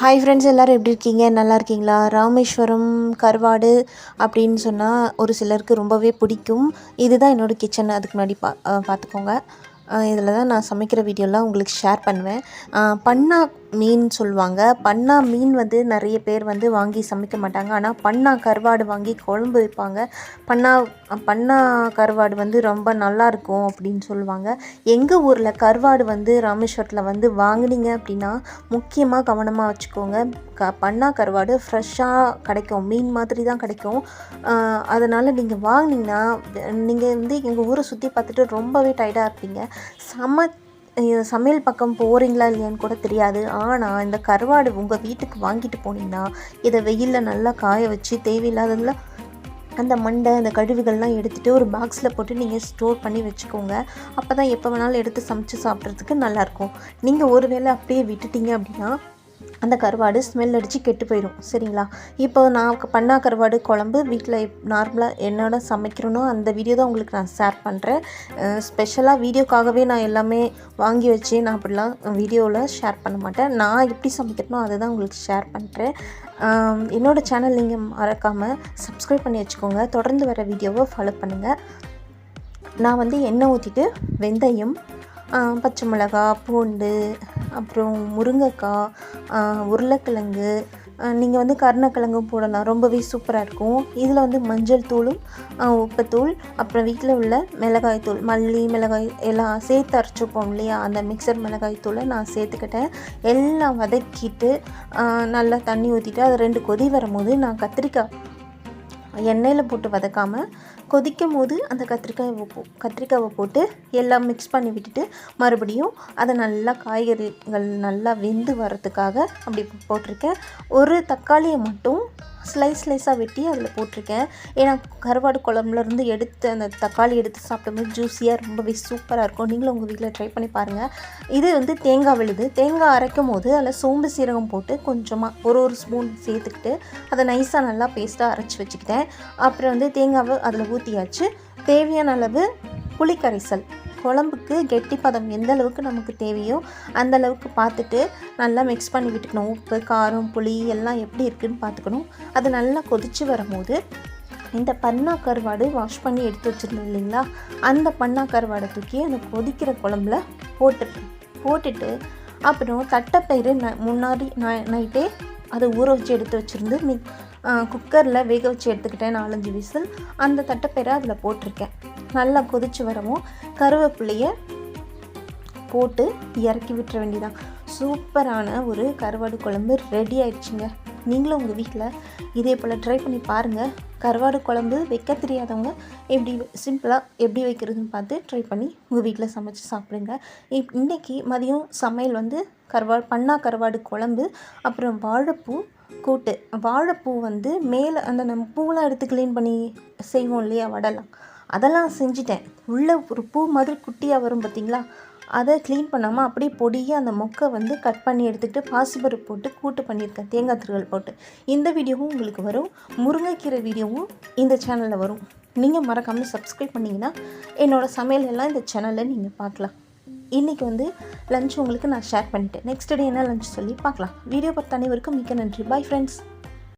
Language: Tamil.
ஹாய் ஃப்ரெண்ட்ஸ் எல்லோரும் எப்படி இருக்கீங்க? நல்லா இருக்கீங்களா? ராமேஸ்வரம் கருவாடு அப்படின்னு சொன்னால் ஒரு சிலருக்கு ரொம்பவே பிடிக்கும். இதுதான் என்னோடய கிச்சன் அதுக்கு முன்னாடி பா பார்த்துக்கோங்க. இதில் தான் நான் சமைக்கிற வீடியோலாம் உங்களுக்கு ஷேர் பண்ணுவேன். பண்ணால் மீன் சொல்லுவாங்க. பன்னா மீன் வந்து நிறைய பேர் வந்து வாங்கி சமைக்க மாட்டாங்க. ஆனால் பன்னா கருவாடு வாங்கி குழம்பு வைப்பாங்க. பன்னா பன்னா கருவாடு வந்து ரொம்ப நல்லாயிருக்கும் அப்படின்னு சொல்லுவாங்க. எங்கள் ஊரில் கருவாடு வந்து ராமேஸ்வரத்தில் வந்து வாங்கினீங்க அப்படின்னா முக்கியமாக கவனமாக வச்சுக்கோங்க. க பன்னா கருவாடு ஃப்ரெஷ்ஷாக கிடைக்கும். மீன் மாதிரி தான் கிடைக்கும். அதனால் நீங்கள் வாங்கினீங்கன்னா நீங்கள் வந்து எங்கள் ஊரை சுற்றி பார்த்துட்டு ரொம்பவே டயர்டாக இருப்பீங்க. சம சமையல் பக்கம் போகிறீங்களா இல்லையான்னு கூட தெரியாது. ஆனால் இந்த கருவாடு உங்கள் வீட்டுக்கு வாங்கிட்டு போனீங்கன்னா இதை வெயிலில் நல்லா காய வச்சு தேவையில்லாததில் அந்த மண்டை அந்த கழிவுகள்லாம் எடுத்துகிட்டு ஒரு பாக்ஸில் போட்டு நீங்கள் ஸ்டோர் பண்ணி வச்சுக்கோங்க. அப்போ தான் எப்போ வேணாலும் எடுத்து சமைச்சு சாப்பிட்றதுக்கு நல்லாயிருக்கும் நீங்கள் ஒரு வேளை அப்படியே விட்டுட்டீங்க அப்படின்னா அந்த கருவாடு ஸ்மெல் அடித்து கெட்டு போயிடும் சரிங்களா? இப்போ நான் பண்ணா கருவாடு குழம்பு வீட்டில் நார்மலாக என்னோட சமைக்கிறேனோ அந்த வீடியோ தான் உங்களுக்கு நான் ஷேர் பண்ணுறேன் ஸ்பெஷலாக வீடியோக்காகவே நான் எல்லாமே வாங்கி வச்சு நான் அப்படிலாம் வீடியோவில் ஷேர் பண்ண மாட்டேன். நான் எப்படி சமைக்கிறனோ அதை தான் உங்களுக்கு ஷேர் பண்ணுறேன் என்னோடய சேனல் நீங்கள் மறக்காமல் சப்ஸ்கிரைப் பண்ணி வச்சுக்கோங்க. தொடர்ந்து வர வீடியோவை ஃபாலோ பண்ணுங்கள் நான் வந்து எண்ணெய் ஊற்றிட்டு வெந்தயம் பச்சை மிளகா பூண்டு அப்புறம் முருங்கைக்காய் உருளைக்கிழங்கு நீங்கள் வந்து கருணக்கிழங்கும் போடலாம். ரொம்பவே சூப்பராக இருக்கும். இதில் வந்து மஞ்சள் தூளும் ஆ, உப்புத்தூள் அப்புறம் வீட்டில் உள்ள மிளகாய் தூள் மல்லி மிளகாய் எல்லாம் சேர்த்து அரைச்சிப்போம் இல்லையா? அந்த மிக்சர் மிளகாய் தூளை நான் சேர்த்துக்கிட்டேன். எல்லாம் வதக்கிட்டு நல்லா தண்ணி ஊற்றிட்டு அது ரெண்டு கொதி வரும்போது நான் கத்திரிக்காய் எண்ணெயில் போட்டு வதக்காமல் கொதிக்கும் போது அந்த கத்திரிக்காயை போ கத்திரிக்காவை போட்டு எல்லாம் மிக்ஸ் பண்ணி விட்டுட்டு மறுபடியும் அதை நல்லா காய்கறிகள் நல்லா வெந்து வரத்துக்காக அப்படி போட்டிருக்கேன். ஒரு தக்காளியை மட்டும் ஸ்லைஸ் ஸ்லைஸாக வெட்டி அதில் போட்டிருக்கேன். ஏன்னா கருவாடு குழம்புலேருந்து எடுத்து அந்த தக்காளி எடுத்து சாப்பிடும்போது ஜூஸியாக ரொம்பவே சூப்பராக இருக்கும். நீங்களும் உங்கள் வீட்டில் ட்ரை பண்ணி பாருங்கள் இது வந்து தேங்காய் விழுது. தேங்காய் அரைக்கும் போது அதில் சோம்பு சீரகம் போட்டு கொஞ்சமாக ஒரு ஒரு ஸ்பூன் சேர்த்துக்கிட்டு அதை நைஸாக நல்லா பேஸ்ட்டாக அரைச்சி வச்சுக்கிட்டேன். அப்புறம் வந்து தேங்காவை அதில் ஊற்றியாச்சு தேவையான அளவு புளிக்கரைசல். குழம்புக்கு கெட்டிப்பதம் எந்த அளவுக்கு நமக்கு தேவையோ அந்த அளவுக்கு பார்த்துட்டு நல்லா மிக்ஸ் பண்ணி விட்டுக்கணும். உப்பு காரம் புளி எல்லாம் எப்படி இருக்குன்னு பார்த்துக்கணும். அது நல்லா கொதித்து வரும்போது இந்த பன்னா கருவாடு வாஷ் பண்ணி எடுத்து வச்சுருந்தோம் இல்லைங்களா? அந்த பன்னா கருவாடை தூக்கி அந்த கொதிக்கிற குழம்புல போட்டு போட்டுட்டு அப்புறம் தட்டைப்பயிறு ந முன்னாடி நைட்டே அதை ஊற வச்சு எடுத்து வச்சுருந்து மிக் குக்கரில் வேக வச்சு எடுத்துக்கிட்டேன் நாலஞ்சு விசில். அந்த தட்டைப்பயிரை அதில் போட்டிருக்கேன். நல்லா கொதிச்சு வரவும் கருவேப்பிலையை போட்டு இறக்கி விட்டுற வேண்டியதான் சூப்பரான ஒரு கருவாடு குழம்பு ரெடி ஆயிடுச்சுங்க. நீங்களும் உங்கள் வீட்டில் இதே போல் ட்ரை பண்ணி பாருங்கள் கருவாடு குழம்பு வைக்க தெரியாதவங்க எப்படி சிம்பிளாக எப்படி வைக்கிறதுன்னு பார்த்து ட்ரை பண்ணி உங்கள் வீட்டில் சமைச்சு சாப்பிடுங்க. இப் இன்றைக்கி மதியம் சமையல் வந்து கருவாடு பண்ணா கருவாடு குழம்பு அப்புறம் வாழைப்பூ கூட்டு. வாழைப்பூ வந்து மேலே அந்த நம்ம பூவெலாம் எடுத்து க்ளீன் பண்ணி செய்வோம் இல்லையா வடலாம். அதெல்லாம் செஞ்சிட்டேன். உள்ளே ஒரு பூ மாதிரி குட்டியாக வரும் பார்த்தீங்களா? அதை க்ளீன் பண்ணாமல் அப்படியே பொடியாக அந்த மொக்கை வந்து கட் பண்ணி எடுத்துக்கிட்டு பாசிபருப்பு போட்டு கூட்டு பண்ணியிருக்கேன். தேங்காய் திருவல் போட்டு. இந்த வீடியோவும் உங்களுக்கு வரும். முருங்கைக்கீரை வீடியோவும் இந்த சேனலில் வரும். நீங்கள் மறக்காமல் சப்ஸ்கிரைப் பண்ணிங்கன்னா என்னோடய சமையல் எல்லாம் இந்த சேனலில் நீங்கள் பார்க்கலாம். இன்றைக்கி வந்து லஞ்ச் உங்களுக்கு நான் ஷேர் பண்ணிட்டேன். நெக்ஸ்ட் டே என்ன லஞ்ச் சொல்லி பார்க்கலாம். வீடியோ பார்த்த அனைவருக்கும் மிக்க நன்றி. Bye friends